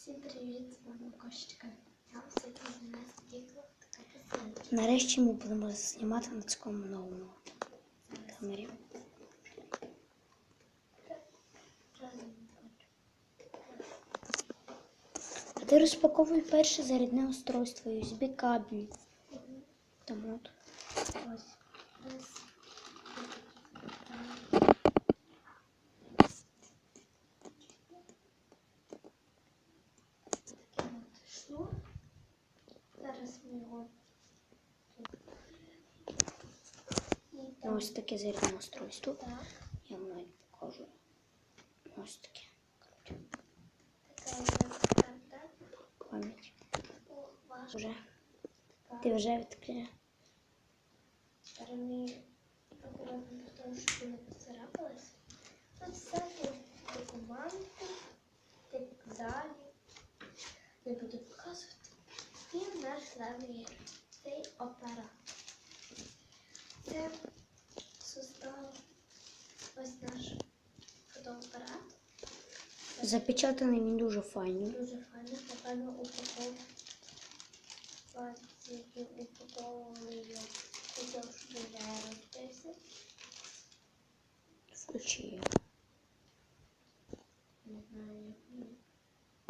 Всім привіт, з вами Кошечка. Я сьогодні до нас така. Нарешті ми будемо знімати на цьому новому камері. А ти розпаковуй перше зарядне устройство USB кабель. Там от. Ось. Ось таке зарядне устройство. Я вам навіть покажу. Ось таке. Пам'ять. Вже. Ти вже відкрила. Аккуратно потому что не поцарапалась. Тут всякие документы, так далее. Я буду наш славний цей апарат. Це создав ось наш фотоапарат. Запечатаний він дуже файний. Дуже файно, напевно, упаковка. Пластики упакований. Хотів, щоб я розбився. Включи його. Не знаю, як мені.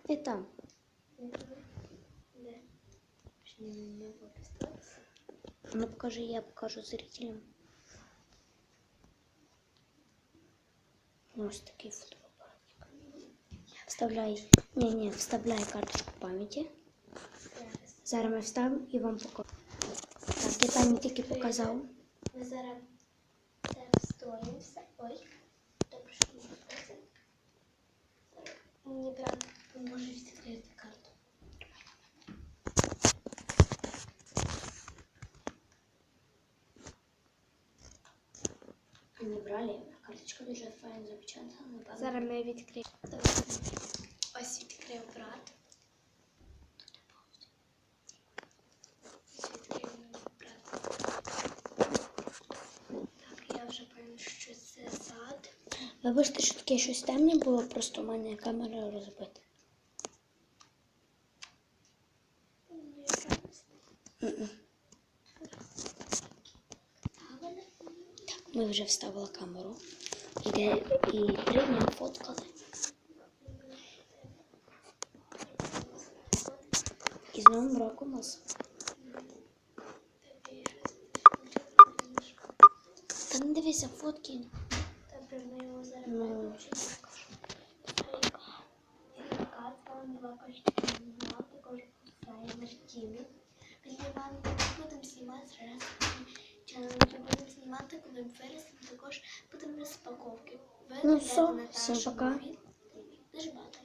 І там. Не знаю. Ну покажи, я покажу зрителям. Ось такий фотоапаратик. Вставляй. Ні, ні, вставляй карточку пам'яті. Зараз. Зараз ми вставимо і вам покажу. Так, я там тільки показав. Ми зараз це встоїмося. Ой, Не брали, карточка дуже файно запечатана. Зараз ми відкриємо. Ось відкрив брат. Ось відкрив брат. Так, я вже пам'ятаю, що це сад. Вибачте, що таке щось темне було, просто в мене камера розбита. Ми вже вставили камеру. І, де, і три дні фоткали. І з Новим роком нас. Тобі щось Та не дивися фотки. Добре, ми його зараз Ну. виключимо. Яка там два кошти знімав, також писає Мартіни. Біля Івана будемо знімати зараз. Е, буду знімати, коли вирісли, також будемо розпаковки. Ви ну, все, всім пока. Дуже багато